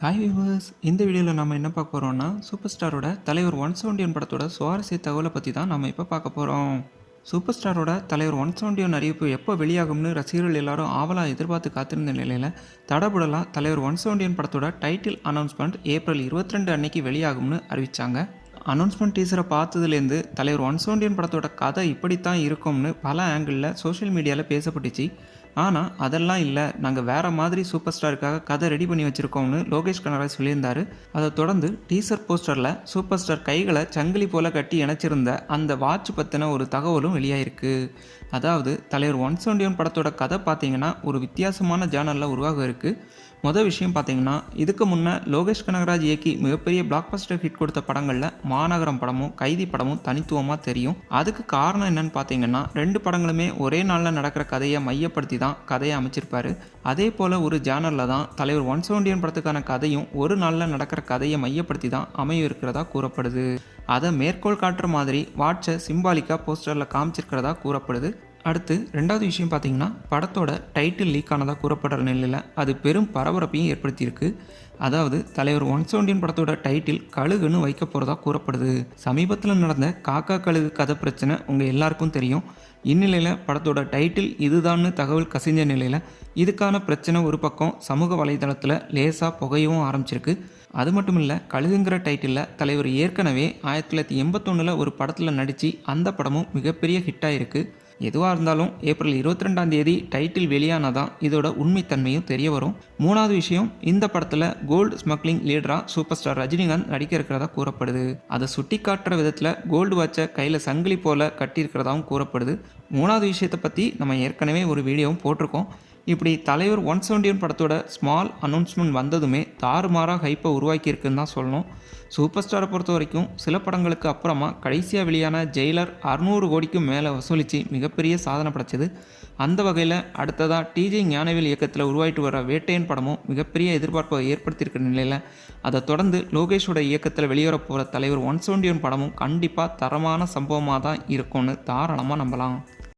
Hi viewers இந்த வீடியோவில் நம்ம என்ன பார்க்க போகிறோம்னா சூப்பர் ஸ்டாரோட தலைவர் ஒன் செவன்டியன் படத்தோட சுவாரஸ்ய தகவலை பற்றி தான் நம்ம இப்போ பார்க்க போகிறோம் சூப்பர் ஸ்டாரோட தலைவர் ஒன் செவன்டியன் அறிவிப்பு எப்போ வெளியாகும்னு ரசிகர்கள் எல்லாரும் ஆவலாக எதிர்பார்த்து காத்திருந்த நிலையில் தடபுடலாக தலைவர் ஒன் செவன்டியன் படத்தோட டைட்டில் அனௌன்ஸ்மெண்ட் ஏப்ரல் 22 அன்னைக்கு வெளியாகும்னு அறிவிச்சாங்க. அனௌன்ஸ்மெண்ட் டீசரை பார்த்ததுலேருந்து தலைவர் ஒன் செவன்டி படத்தோட கதை இப்படித்தான் இருக்கும்னு பல ஆங்கிளில் சோஷியல் மீடியாவில் பேசப்பட்டுச்சு. ஆனால் அதெல்லாம் இல்லை. நாங்கள் வேறு மாதிரி சூப்பர் ஸ்டாருக்காக கதை ரெடி பண்ணி வச்சுருக்கோம்னு லோகேஷ் கனராஜ் சொல்லியிருந்தாரு. அதை தொடர்ந்து டீசர் போஸ்டரில் சூப்பர் ஸ்டார் கைகளை சங்கிலி போல கட்டி இணைச்சிருந்த அந்த வாட்ச் பற்றின ஒரு தகவலும் வெளியாயிருக்கு. அதாவது தலைவர் ஒன் செவன்டி ஒன் படத்தோட கதை பார்த்தீங்கன்னா ஒரு வித்தியாசமான ஜேனலில் உருவாக இருக்குது மொதல் விஷயம் பார்த்தீங்கன்னா இதுக்கு முன்னே லோகேஷ் கனகராஜ் இயக்கி மிகப்பெரிய பிளாக் பஸ்டர் ஹிட் கொடுத்த படங்களில் மாநகரம் படமும் கைதி படமும் தனித்துவமாக தெரியும். அதுக்கு காரணம் என்னன்னு பார்த்தீங்கன்னா ரெண்டு படங்களுமே ஒரே நாளில் நடக்கிற கதையை மையப்படுத்தி தான் கதையை அமைச்சிருப்பாரு. அதே போல் ஒரு ஜேனரில் தான் தலைவர் ஒன் செவன்டியன் படத்துக்கான கதையும் ஒரு நாளில் நடக்கிற கதையை மையப்படுத்தி தான் அமையும் இருக்கிறதா கூறப்படுது. அதை மேற்கோள் காட்டுற மாதிரி வாட்சை சிம்பாலிக்காக போஸ்டரில் காமிச்சிருக்கிறதா கூறப்படுது. அடுத்து ரெண்டாவது விஷயம் பார்த்தீங்கன்னா படத்தோட டைட்டில் லீக் ஆனதாக கூறப்படுற நிலையில் அது பெரும் பரபரப்பையும் ஏற்படுத்தியிருக்கு. அதாவது தலைவர் ஒன் செவன்டீன் படத்தோட டைட்டில் கழுகுன்னு வைக்க போகிறதா கூறப்படுது. சமீபத்தில் நடந்த காக்கா கழுகு கதை பிரச்சனை உங்கள் எல்லாருக்கும் தெரியும். இந்நிலையில் படத்தோட டைட்டில் இதுதான்னு தகவல் கசிஞ்ச நிலையில் இதுக்கான பிரச்சனை ஒரு பக்கம் சமூக வலைதளத்தில் லேசாக புகையவும் ஆரம்பிச்சிருக்கு. அது மட்டும் இல்லை கழுகுங்கிற டைட்டிலில் தலைவர் ஏற்கனவே ஆயிரத்தி தொள்ளாயிரத்தி எண்பத்தொன்னில் ஒரு படத்தில் நடித்து அந்த படமும் மிகப்பெரிய ஹிட்டாக இருக்குது எதுவாக இருந்தாலும் ஏப்ரல் இருபத்தி ரெண்டாம் தேதி டைட்டில் வெளியானதான் இதோட உண்மைத்தன்மையும் தெரிய வரும். மூணாவது விஷயம் இந்த படத்தில் கோல்டு ஸ்மக்லிங் லீடராக சூப்பர் ஸ்டார் ரஜினிகாந்த் நடிக்க இருக்கிறதா கூறப்படுது. அதை சுட்டி காட்டுற விதத்தில் கோல்டு வாட்சை கையில் சங்கிலி போல கட்டியிருக்கிறதாகவும் கூறப்படுது. மூணாவது விஷயத்தை பற்றி நம்ம ஏற்கனவே ஒரு வீடியோவும் போட்டிருக்கோம். இப்படி தலைவர் ஒன் செவன்டி ஒன் படத்தோட ஸ்மால் அனௌன்ஸ்மெண்ட் வந்ததுமே தாறுமாறாக ஹைப்பை உருவாக்கியிருக்குன்னு தான் சொல்லணும். சூப்பர் ஸ்டாரை பொறுத்த வரைக்கும் சில படங்களுக்கு அப்புறமா கடைசியாக வெளியான ஜெயிலர் அறுநூறு கோடிக்கும் மேலே வசூலித்து மிகப்பெரிய சாதனை படைச்சது. அந்த வகையில் அடுத்ததாக டிஜே ஞானவேல் இயக்கத்தில் உருவாயிட்டு வர வேட்டையன் படமும் மிகப்பெரிய எதிர்பார்ப்பை ஏற்படுத்தியிருக்கிற நிலையில் அதை தொடர்ந்து லோகேஷோட இயக்கத்தில் வெளியேற போகிற தலைவர் ஒன் செவன்டி ஒன் படமும் கண்டிப்பாக தரமான சம்பவமாக தான் இருக்கும்னு தாராளமாக நம்பலாம்.